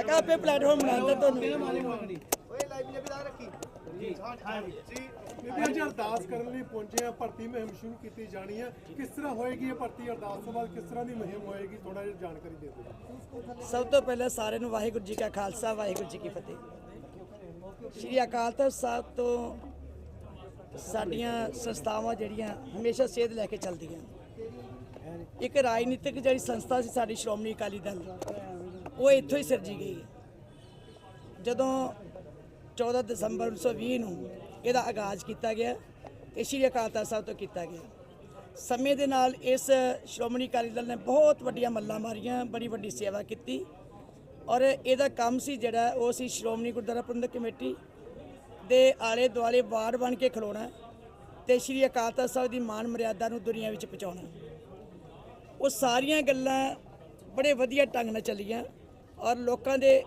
ਮੈਂ ਕਿਹਾ ਆਪੇ ਪਲੇਟਫਾਰਮ ਬਣਾਉਂਦਾ ਤੁਹਾਨੂੰ। ਬੀਬੀ ਅੱਜ ਅਰਦਾਸ ਕਰਨ ਲਈ ਪਹੁੰਚੇ ਆ ਭਰਤੀ ਮੁਹਿੰਮ ਸ਼ੁਰੂ ਕੀਤੀ ਜਾਣੀ ਹੈ। ਕਿਸ ਤਰ੍ਹਾਂ ਹੋਏਗੀ ਇਹ ਭਰਤੀ ਅਰਦਾਸ ਤੋਂ ਬਾਅਦ ਕਿਸ ਤਰ੍ਹਾਂ ਦੀ ਮੁਹਿੰਮ ਹੋਏਗੀ ਥੋੜਾ ਜਿਹਾ ਜਾਣਕਾਰੀ ਦੇ ਦਿਓ। ਸਭ ਤੋਂ ਪਹਿਲਾਂ ਸਾਰਿਆਂ ਨੂੰ ਵਾਹਿਗੁਰੂ ਜੀ ਕਾ ਖਾਲਸਾ ਵਾਹਿਗੁਰੂ ਜੀ ਕੀ ਫਤਿਹ। ਸ਼੍ਰੀ ਅਕਾਲ ਤਖਤ ਸਾਹਿਬ ਤੋਂ ਸਾਡੀਆਂ ਸੰਸਥਾਵਾਂ ਜਿਹੜੀਆਂ ਹਮੇਸ਼ਾ ਸੇਧ ਲੈ ਕੇ ਚੱਲਦੀਆਂ। ਇੱਕ ਰਾਜਨੀਤਿਕ ਜਿਹੜੀ ਸੰਸਥਾ ਸੀ ਸਾਡੀ ਸ਼੍ਰੋਮਣੀ ਅਕਾਲੀ ਦਲ। ਉਹ ਇੱਥੋਂ ਹੀ ਸਿਰਜੀ ਗਈ। ਜਦੋਂ 14 ਦਸੰਬਰ 1920 ਨੂੰ ਇਹਦਾ ਆਗਾਜ਼ ਕੀਤਾ ਗਿਆ ਤੇ ਸ਼੍ਰੀ ਅਕਾਲ ਤਖਤ ਸਾਹਿਬ ਤੋਂ ਕੀਤਾ ਗਿਆ। ਸਮੇਂ ਦੇ ਨਾਲ ਇਸ ਸ਼੍ਰੋਮਣੀ ਅਕਾਲੀ ਦਲ ਨੇ ਬਹੁਤ ਵੱਡੀਆਂ ਮੱਲਾਂ ਮਾਰੀਆਂ, ਬੜੀ ਵੱਡੀ ਸੇਵਾ ਕੀਤੀ ਔਰ ਇਹਦਾ ਕੰਮ ਸੀ ਜਿਹੜਾ, ਉਹ ਸੀ ਸ਼੍ਰੋਮਣੀ ਗੁਰਦੁਆਰਾ ਪ੍ਰਬੰਧਕ ਕਮੇਟੀ ਦੇ ਆਲੇ ਦੁਆਲੇ ਵਾਰਡ ਬਣ ਕੇ ਖਲੋਣਾ ਤੇ ਸ਼੍ਰੀ ਅਕਾਲ ਤਖਤ ਸਾਹਿਬ ਦੀ ਮਾਨ ਮਰਿਆਦਾ ਨੂੰ ਦੁਨੀਆ ਵਿੱਚ ਪਹੁੰਚਾਉਣਾ। ਉਹ ਸਾਰੀਆਂ ਗੱਲਾਂ ਬੜੇ ਵਧੀਆ ਢੰਗ ਨਾਲ ਚੱਲੀਆਂ। ਔਰ ਲੋਕਾਂ ਦੇ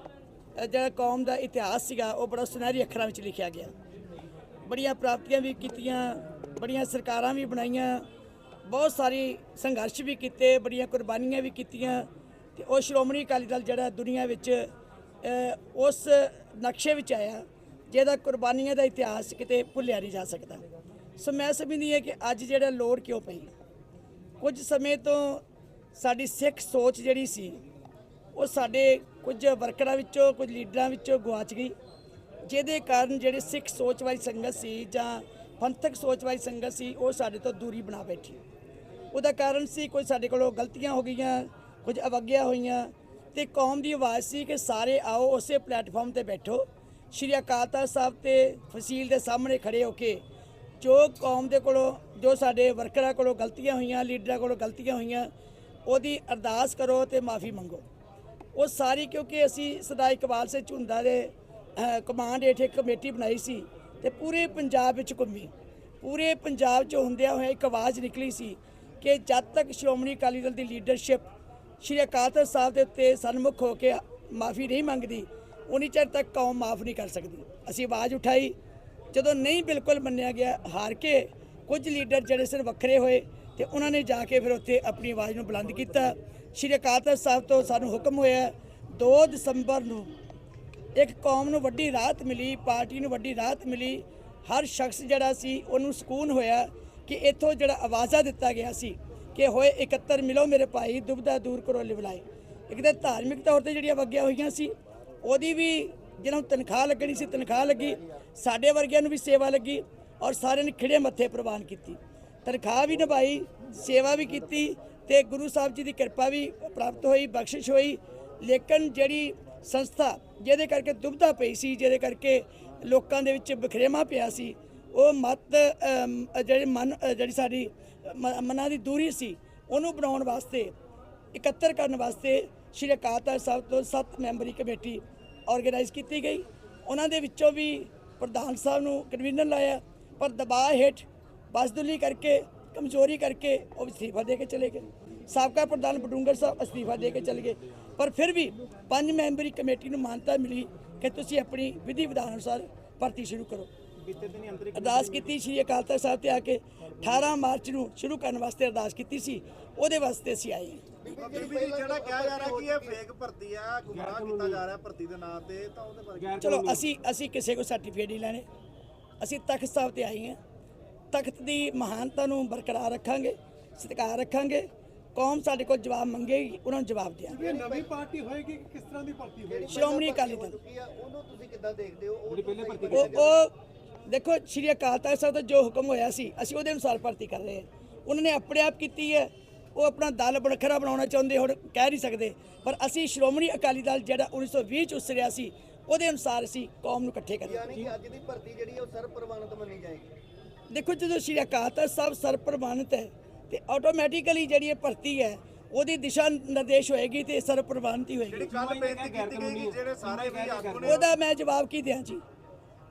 ਜਿਹੜਾ ਕੌਮ ਦਾ ਇਤਿਹਾਸ ਸੀਗਾ, ਉਹ ਬੜਾ ਸੁਨਹਿਰੀ ਅੱਖਰਾਂ ਵਿੱਚ ਲਿਖਿਆ ਗਿਆ। ਬੜੀਆਂ ਪ੍ਰਾਪਤੀਆਂ ਵੀ ਕੀਤੀਆਂ, ਬੜੀਆਂ ਸਰਕਾਰਾਂ ਵੀ ਬਣਾਈਆਂ, ਬਹੁਤ ਸਾਰੀ ਸੰਘਰਸ਼ ਵੀ ਕੀਤੇ, ਬੜੀਆਂ ਕੁਰਬਾਨੀਆਂ ਵੀ ਕੀਤੀਆਂ ਤੇ ਉਹ ਸ਼੍ਰੋਮਣੀ ਅਕਾਲੀ ਦਲ ਜਿਹੜਾ ਦੁਨੀਆ ਵਿੱਚ ਉਸ ਨਕਸ਼ੇ ਵਿੱਚ ਆਇਆ, ਜਿਹਦਾ ਕੁਰਬਾਨੀਆਂ ਦਾ ਇਤਿਹਾਸ ਕਿਤੇ ਭੁੱਲਿਆ ਨਹੀਂ ਜਾ ਸਕਦਾ। ਸੋ ਮੈਂ ਸਮਝਦੀ ਹਾਂ ਕਿ ਅੱਜ ਜਿਹੜਾ ਲੋੜ ਕਿਉਂ ਪਈ? ਕੁਝ ਸਮੇਂ ਤੋਂ ਸਾਡੀ ਸਿੱਖ ਸੋਚ ਜਿਹੜੀ ਸੀ ਉਹ ਸਾਡੇ ਕੁਝ ਵਰਕਰਾਂ ਵਿੱਚੋਂ, ਕੁਝ ਲੀਡਰਾਂ ਵਿੱਚੋਂ ਗਵਾਚ ਗਈ, ਜਿਹਦੇ ਕਾਰਨ ਜਿਹੜੇ ਸਿੱਖ ਸੋਚ ਵਾਲੀ ਸੰਗਤ ਸੀ ਜਾਂ ਪੰਥਕ ਸੋਚ ਵਾਲੀ ਸੰਗਤ ਸੀ, ਉਹ ਸਾਡੇ ਤੋਂ ਦੂਰੀ ਬਣਾ ਬੈਠੀ। ਉਹਦਾ ਕਾਰਨ ਸੀ ਕੋਈ ਸਾਡੇ ਕੋਲੋਂ ਗਲਤੀਆਂ ਹੋ ਗਈਆਂ, ਕੁਝ ਅਵੱਗਿਆ ਹੋਈਆਂ, ਤੇ ਕੌਮ ਦੀ ਆਵਾਜ਼ ਸੀ ਕਿ ਸਾਰੇ ਆਓ ਉਸੇ ਪਲੇਟਫਾਰਮ ਤੇ ਬੈਠੋ। ਸ਼੍ਰੀ ਅਕਾਲ ਤਖਤ ਸਾਹਿਬ ਤੇ ਫਸੀਲ ਦੇ ਸਾਹਮਣੇ ਖੜੇ ਹੋ ਕੇ ਜੋ ਕੌਮ ਦੇ ਕੋਲੋਂ, ਜੋ ਸਾਡੇ ਵਰਕਰਾਂ ਕੋਲੋਂ ਗਲਤੀਆਂ ਹੋਈਆਂ, ਲੀਡਰਾਂ ਕੋਲੋਂ ਗਲਤੀਆਂ ਹੋਈਆਂ, ਉਹਦੀ ਅਰਦਾਸ ਕਰੋ ਤੇ ਮਾਫੀ ਮੰਗੋ। ਉਹ ਸਾਰੀ ਕਿਉਂਕਿ ਅਸੀਂ ਸਦਾ ਇਕਬਾਲ ਸਿੰਘ ਝੁੰਦਾ ਦੇ ਕਮਾਂਡ ਹੇਠ ਇੱਕ ਕਮੇਟੀ ਬਣਾਈ ਸੀ ਤੇ ਪੂਰੇ ਪੰਜਾਬ ਵਿੱਚ ਘੁੰਮੀ। ਪੂਰੇ ਪੰਜਾਬ 'ਚ ਹੁੰਦਿਆਂ ਹੋਇਆ ਇੱਕ ਆਵਾਜ਼ ਨਿਕਲੀ ਸੀ ਕਿ ਜਦ ਤੱਕ ਸ਼੍ਰੋਮਣੀ ਅਕਾਲੀ ਦਲ ਦੀ ਲੀਡਰਸ਼ਿਪ ਸ਼੍ਰੀ ਅਕਾਲ ਤਖਤ ਸਾਹਿਬ ਦੇ ਉੱਤੇ ਸਨਮੁਖ ਹੋ ਕੇ ਮਾਫੀ ਨਹੀਂ ਮੰਗਦੀ, ਉਨੀ ਚਿਰ ਤੱਕ ਕੌਮ ਮਾਫ ਨਹੀਂ ਕਰ ਸਕਦੀ। ਅਸੀਂ ਆਵਾਜ਼ ਉਠਾਈ। ਜਦੋਂ ਨਹੀਂ ਬਿਲਕੁਲ ਮੰਨਿਆ ਗਿਆ, ਹਾਰ ਕੇ ਕੁਝ ਲੀਡਰ ਜਿਹੜੇ ਸਿਰ ਵੱਖਰੇ ਹੋਏ। ਤੇ ਉਹਨਾਂ ਨੇ ਜਾ ਕੇ ਫਿਰ ਉੱਥੇ ਆਪਣੀ ਆਵਾਜ਼ ਨੂੰ ਬੁਲੰਦ ਕੀਤਾ। ਸ਼੍ਰੀ ਅਕਾਲ ਤਖਤ ਸਾਹਿਬ ਤੋਂ ਸਾਨੂੰ ਹੁਕਮ ਹੋਇਆ 2 ਦਸੰਬਰ ਨੂੰ ਇੱਕ ਕੌਮ ਨੂੰ ਵੱਡੀ ਰਾਹਤ ਮਿਲੀ, ਪਾਰਟੀ ਨੂੰ ਵੱਡੀ ਰਾਹਤ ਮਿਲੀ। ਹਰ ਸ਼ਖਸ ਜਿਹੜਾ ਸੀ, ਉਹਨੂੰ ਸਕੂਨ ਹੋਇਆ ਕਿ ਇੱਥੋਂ ਜਿਹੜਾ ਆਵਾਜ਼ਾ ਦਿੱਤਾ ਗਿਆ ਸੀ ਕਿ ਹੋਏ 71 ਮਿਲੋ ਮੇਰੇ ਭਾਈ, ਦੁਬਦਾ ਦੂਰ ਕਰੋ ਲਿਵਲਾਏ ਇੱਕ ਤਾਂ ਧਾਰਮਿਕ ਤੌਰ ਤੇ ਜਿਹੜੀਆਂ ਵਗੀਆਂ ਹੋਈਆਂ ਸੀ, ਉਹਦੀ ਵੀ ਜਿਹਨਾਂ ਨੂੰ ਤਨਖਾਹ ਲੱਗਣੀ ਸੀ, ਤਨਖਾਹ ਲੱਗੀ, ਸਾਡੇ ਵਰਗਿਆਂ ਨੂੰ ਵੀ ਸੇਵਾ ਲੱਗੀ ਔਰ ਸਾਰਿਆਂ ਨੇ ਖਿੜੇ ਮੱਥੇ ਪ੍ਰਵਾਨ ਕੀਤੀ। ਤਨਖਾਹ ਵੀ ਨਿਭਾਈ, ਸੇਵਾ ਵੀ ਕੀਤੀ ਤੇ ਗੁਰੂ ਸਾਹਿਬ ਜੀ ਦੀ ਕਿਰਪਾ ਵੀ ਪ੍ਰਾਪਤ ਹੋਈ, ਬਖਸ਼ਿਸ਼ ਹੋਈ। ਲੇਕਿਨ ਜਿਹੜੀ ਸੰਸਥਾ ਜਿਹਦੇ ਕਰਕੇ ਦੁਬਧਾ ਪਈ ਸੀ, ਜਿਹਦੇ ਕਰਕੇ ਲੋਕਾਂ ਦੇ ਵਿੱਚ ਬਖਰੇਵਾ ਪਿਆ ਸੀ, ਉਹ ਮਤ ਜਿਹੜੇ ਮਨ, ਜਿਹੜੀ ਸਾਡੀ ਮ- ਮਨਾਂ ਦੀ ਦੂਰੀ ਸੀ, ਉਹਨੂੰ ਬਣਾਉਣ ਵਾਸਤੇ, ਇਕੱਤਰ ਕਰਨ ਵਾਸਤੇ ਸ਼੍ਰੀ ਅਕਾਲ ਤਖਤ ਸਾਹਿਬ ਤੋਂ ਸੱਤ ਮੈਂਬਰੀ ਕਮੇਟੀ ਆਰਗੇਨਾਈਜ਼ ਕੀਤੀ ਗਈ। ਉਹਨਾਂ ਦੇ ਵਿੱਚੋਂ ਵੀ ਪ੍ਰਧਾਨ ਸਾਹਿਬ ਨੂੰ ਕਨਵੀਨਰ ਲਾਇਆ। ਪਰ ਦਬਾਅ ਹੇਠ ਬਸਦੁਲੀ ਕਰਕੇ ਕਮਜ਼ੋਰੀ ਕਰਕੇ ਉਹ ਅਸਤੀਫਾ ਦੇ ਕੇ ਚਲੇ ਗਏ। ਸਾਬਕਾ ਪ੍ਰਧਾਨ ਬਡੂੰਗਰ ਸਾਹਿਬ ਅਸਤੀਫਾ ਦੇ ਕੇ ਚਲੇ ਗਏ। ਪਰ ਫਿਰ ਵੀ ਪੰਜ ਮੈਂਬਰੀ ਕਮੇਟੀ ਨੂੰ ਮਾਨਤਾ ਮਿਲੀ ਕਿ ਤੁਸੀਂ ਆਪਣੀ ਵਿਧੀ ਵਿਧਾਨ ਅਨੁਸਾਰ ਭਰਤੀ ਸ਼ੁਰੂ ਕਰੋ। ਅਰਦਾਸ ਕੀਤੀ ਸ਼੍ਰੀ ਅਕਾਲ ਤਖਤ ਸਾਹਿਬ ਤੇ ਆ ਕੇ 18 ਮਾਰਚ ਨੂੰ ਸ਼ੁਰੂ ਕਰਨ ਵਾਸਤੇ ਅਰਦਾਸ ਕੀਤੀ ਸੀ। ਉਹਦੇ ਵਾਸਤੇ ਅਸੀਂ ਆਏ ਹਾਂ। ਬੀਬੀ ਜੀ ਜਿਹੜਾ ਕਿਹਾ ਜਾ ਰਿਹਾ ਕਿ ਇਹ ਫੇਕ ਭਰਤੀ ਆ ਗੁੰਮਰਾਹ ਕੀਤਾ ਜਾ ਰਿਹਾ ਭਰਤੀ ਦੇ ਨਾਂ ਤੇ ਤਾਂ ਉਹਦੇ ਬਾਰੇ ਚਲੋ ਅਸੀਂ ਅਸੀਂ ਕਿਸੇ ਕੋ ਸਰਟੀਫਿਕੇਟ ਨਹੀਂ ਲੈਣੇ। ਅਸੀਂ ਤਖਤ ਸਾਹਿਬ ਤੇ ਆਏ ਹਾਂ। ਤਖਤ ਦੀ ਮਹਾਨਤਾ ਨੂੰ ਬਰਕਰਾਰ ਰੱਖਾਂਗੇ ਸਤਿਕਾਰ ਰੱਖਾਂਗੇ। ਕੌਮ ਸਾਡੇ ਕੋਲ ਜਵਾਬ ਮੰਗੇਗੀ ਉਹਨਾਂ ਨੂੰ ਜਵਾਬ ਦਿਆਂਗੇ। ਇਹ ਨਵੀਂ ਪਾਰਟੀ ਹੋਏਗੀ ਕਿ ਕਿਸ ਤਰ੍ਹਾਂ ਦੀ ਭਰਤੀ ਹੋਏਗੀ? ਸ਼੍ਰੋਮਣੀ ਅਕਾਲੀ ਦਲ। ਉਹਨੂੰ ਤੁਸੀਂ ਕਿੱਦਾਂ ਦੇਖਦੇ ਹੋ? ਉਹ ਉਹ ਉਹ ਦੇਖੋ ਸ਼੍ਰੀ ਅਕਾਲ ਤਖਤ ਸਾਹਿਬ ਦਾ ਜੋ ਹੁਕਮ ਹੋਇਆ ਸੀ ਅਸੀਂ ਉਹਦੇ ਅਨੁਸਾਰ ਭਰਤੀ ਕਰ ਰਹੇ ਹਾਂ। ਉਹਨਾਂ ਨੇ ਆਪਣੇ ਆਪ ਕੀਤੀ ਹੈ। ਉਹ ਆਪਣਾ ਦਲ ਵੱਖਰਾ ਬਣਾਉਣਾ ਚਾਹੁੰਦੇ ਹੁਣ ਕਹਿ ਨਹੀਂ ਸਕਦੇ। ਪਰ ਅਸੀਂ ਸ਼੍ਰੋਮਣੀ ਅਕਾਲੀ ਦਲ ਜਿਹੜਾ 1920 ਚ ਉਸਰਿਆ ਸੀ ਉਹਦੇ ਅਨੁਸਾਰ ਅਸੀਂ ਕੌਮ ਨੂੰ ਇਕੱਠੇ ਕਰਾਂਗੇ। ਯਾਨੀ ਕਿ ਅੱਜ ਦੀ ਭਰਤੀ ਜਿਹੜੀ ਉਹ ਸਰਵ ਪ੍ਰਵਾਨਿਤ ਮੰਨੀ ਜਾਏਗੀ। ਦੇਖੋ ਜਦੋਂ ਸ਼੍ਰੀ ਅਕਾਲ ਤਖਤ ਸਾਹਿਬ ਸਰਪ੍ਰਵਾਨਿਤ ਹੈ ਤੇ ਆਟੋਮੈਟਿਕਲੀ ਜਿਹੜੀ ਇਹ ਭਰਤੀ ਹੈ ਉਹਦੀ ਦਿਸ਼ਾ ਨਿਰਦੇਸ਼ ਹੋਏਗੀ ਤੇ ਸਰਪ੍ਰਵਾਨਿਤ ਹੀ ਹੋਏਗੀ। ਕੱਲ ਬੇਨਤੀ ਕੀਤੀ ਗਈ ਕਿ ਜਿਹੜੇ ਸਾਰੇ ਵੀ ਆਗੂ ਨੇ ਉਹਦਾ ਮੈਂ ਜਵਾਬ ਕੀ ਦਿਆਂ ਜੀ?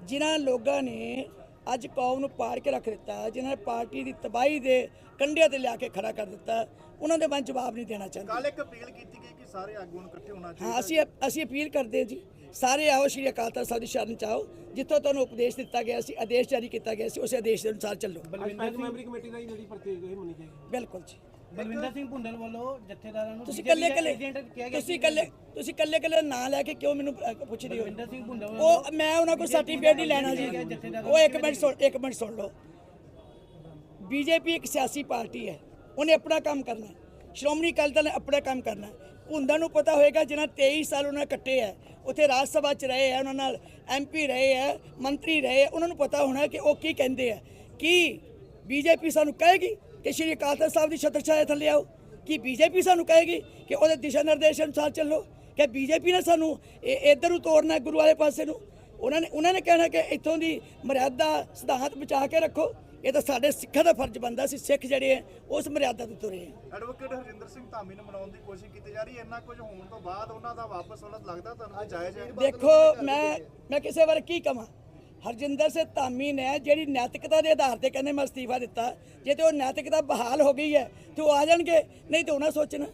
ਜਿਨ੍ਹਾਂ ਲੋਕਾਂ ਨੇ ਅੱਜ ਕੌਮ ਨੂੰ ਪਾੜ ਕੇ ਰੱਖ ਦਿੱਤਾ ਜਿਨ੍ਹਾਂ ਨੇ ਪਾਰਟੀ ਦੀ ਤਬਾਹੀ ਦੇ ਕੰਢਿਆਂ ਤੇ ਲਿਆ ਕੇ ਖੜਾ ਕਰ ਦਿੱਤਾ ਉਹਨਾਂ ਦੇ ਮੈਂ ਜਵਾਬ ਨਹੀਂ ਦੇਣਾ ਚਾਹੁੰਦਾ। ਕੱਲ ਇੱਕ ਅਪੀਲ ਕੀਤੀ ਗਈ ਕਿ ਸਾਰੇ ਆਗੂਆਂ ਨੂੰ ਇਕੱਠੇ ਹੋਣਾ ਚਾਹੀਦਾ ਹਾਂ ਅਸੀਂ ਅਸੀਂ ਅਪੀਲ ਕਰਦੇ ਹਾਂ ਜੀ ਸਾਰੇ ਆਓ ਸ਼੍ਰੀ ਅਕਾਲ ਤਖਤ ਸਾਹਿਬ ਦੀ ਸ਼ਰਨ ਚ ਆਓ। ਜਿੱਥੋਂ ਤੁਹਾਨੂੰ ਉਪਦੇਸ਼ ਦਿੱਤਾ ਗਿਆ ਸੀ ਆਦੇਸ਼ ਜਾਰੀ ਕੀਤਾ ਗਿਆ ਸੀ ਉਸੇ ਆਦੇਸ਼ ਦੇ ਅਨੁਸਾਰ ਚੱਲੋ। ਪੰਜ ਮੈਂਬਰੀ ਕਮੇਟੀ ਦਾ ਹੀ ਜਿਹੜੀ ਭਰਤੀ ਹੋਈ ਮੰਨੀ ਜਾਏਗੀ ਬਿਲਕੁਲ ਜੀ। ਬਲਵਿੰਦਰ ਸਿੰਘ ਭੁੰਦਲ ਵੱਲੋਂ ਜਥੇਦਾਰਾਂ ਨੂੰ ਤੁਸੀਂ ਕੱਲੇ ਕੱਲੇ ਤੁਸੀਂ। ਕੱਲੇ ਤੁਸੀਂ ਕੱਲੇ ਕੱਲੇ ਨਾਂ ਲੈ ਕੇ ਕਿਉਂ ਮੈਨੂੰ ਪੁੱਛਦੇ ਹੋ? ਬਲਵਿੰਦਰ ਸਿੰਘ ਭੁੰਦਲ ਉਹ ਮੈਂ ਉਹਨਾਂ ਕੋਲ ਸਰਟੀਫਿਕੇਟ ਨਹੀਂ ਲੈਣਾ ਜੀ ਉਹ ਇੱਕ ਮਿੰਟ ਸੁਣ ਇੱਕ ਮਿੰਟ ਸੁਣ ਲਓ। ਬੀਜੇਪੀ ਇੱਕ ਸਿਆਸੀ ਪਾਰਟੀ ਹੈ। ਉਹਨੇ ਆਪਣਾ ਕੰਮ ਕਰਨਾ ਹੈ। ਸ਼੍ਰੋਮਣੀ ਅਕਾਲੀ ਦਲ ਨੇ ਆਪਣਾ ਕੰਮ ਕਰਨਾ ਹੈ। ਨੂੰ ਪਤਾ ਹੋਏਗਾ ਜਿਨ੍ਹਾਂ 23 ਸਾਲ ਉਹਨਾਂ ਨੇ ਕੱਟੇ ਹੈ। ਉੱਥੇ ਰਾਜ ਸਭਾ ਚ ਰਹੇ ਹੈ ਉਹਨਾਂ ਨਾਲ ਐਮਪੀ ਰਹੇ ਹੈ ਮੰਤਰੀ ਰਹੇ ਹੈ। ਉਹਨਾਂ ਨੂੰ ਪਤਾ ਹੋਣਾ ਕਿ ਉਹ ਕੀ ਕਹਿੰਦੇ ਆ ਕੀ ਬੀਜੇਪੀ ਸਾਨੂੰ ਕਹੇਗੀ? ਕਿ ਸ਼੍ਰੀ ਅਕਾਲ ਤਖਤ ਸਾਹਿਬ ਦੀ ਛਤਰ ਛਾਇਆ ਥੱਲੇ ਆਓ ਕੀ ਬੀਜੇਪੀ ਸਾਨੂੰ ਕਹੇਗੀ ਕਿ ਉਹਦੇ ਦਿਸ਼ਾ ਨਿਰਦੇਸ਼ ਅਨੁਸਾਰ ਚੱਲੋ ਕਿ ਬੀਜੇਪੀ ਨੇ ਸਾਨੂੰ ਇੱਧਰ ਨੂੰ ਤੋੜਨਾ ਗੁਰੂ ਵਾਲੇ ਪਾਸੇ ਨੂੰ। ਉਹਨਾਂ ਨੇ ਉਹਨਾਂ ਨੇ ਕਹਿਣਾ ਕਿ ਇੱਥੋਂ ਦੀ ਮਰਿਆਦਾ ਸਿਧਾਂਤ ਬਚਾ ਕੇ ਰੱਖੋ। ਇਹ ਤਾਂ ਸਾਡੇ ਸਿੱਖਾਂ ਦਾ ਫਰਜ਼ ਬਣਦਾ ਸੀ ਸਿੱਖ ਜਿਹੜੇ ਆ ਉਸ ਮਰਿਆਦਾ ਤੋਂ ਤੁਰੇ ਆ। ਐਡਵੋਕੇਟ ਹਰਜਿੰਦਰ ਸਿੰਘ ਧਾਮੀ ਨੂੰ ਮਨਾਉਣ ਦੀ ਕੋਸ਼ਿਸ਼ ਕੀਤੀ ਜਾ ਰਹੀ ਹੈ। ਇੰਨਾ ਕੁਝ ਹੋਣ ਤੋਂ ਬਾਅਦ ਉਹਨਾਂ ਦਾ ਵਾਪਸ ਉਹਨਾਂ ਲੱਗਦਾ ਤੁਹਾਨੂੰ ਜਾਇਜ਼ ਹੈ? ਦੇਖੋ ਮੈਂ ਮੈਂ ਕਿਸੇ ਬਾਰੇ ਕੀ ਕਵਾਂ? ਹਰਜਿੰਦਰ ਸਿੰਘ ਧਾਮੀ ਨੇ ਜਿਹੜੀ ਨੈਤਿਕਤਾ ਦੇ ਆਧਾਰ ਤੇ ਕਹਿੰਦੇ ਮੈਂ ਅਸਤੀਫਾ ਦਿੱਤਾ, ਜੇ ਤੇ ਉਹ ਨੈਤਿਕਤਾ ਬਹਾਲ ਹੋ ਗਈ ਹੈ, ਤੇ ਉਹ ਆ ਜਾਣਗੇ? ਨਹੀਂ ਤੇ ਉਹਨਾਂ ਸੋਚਣਾ।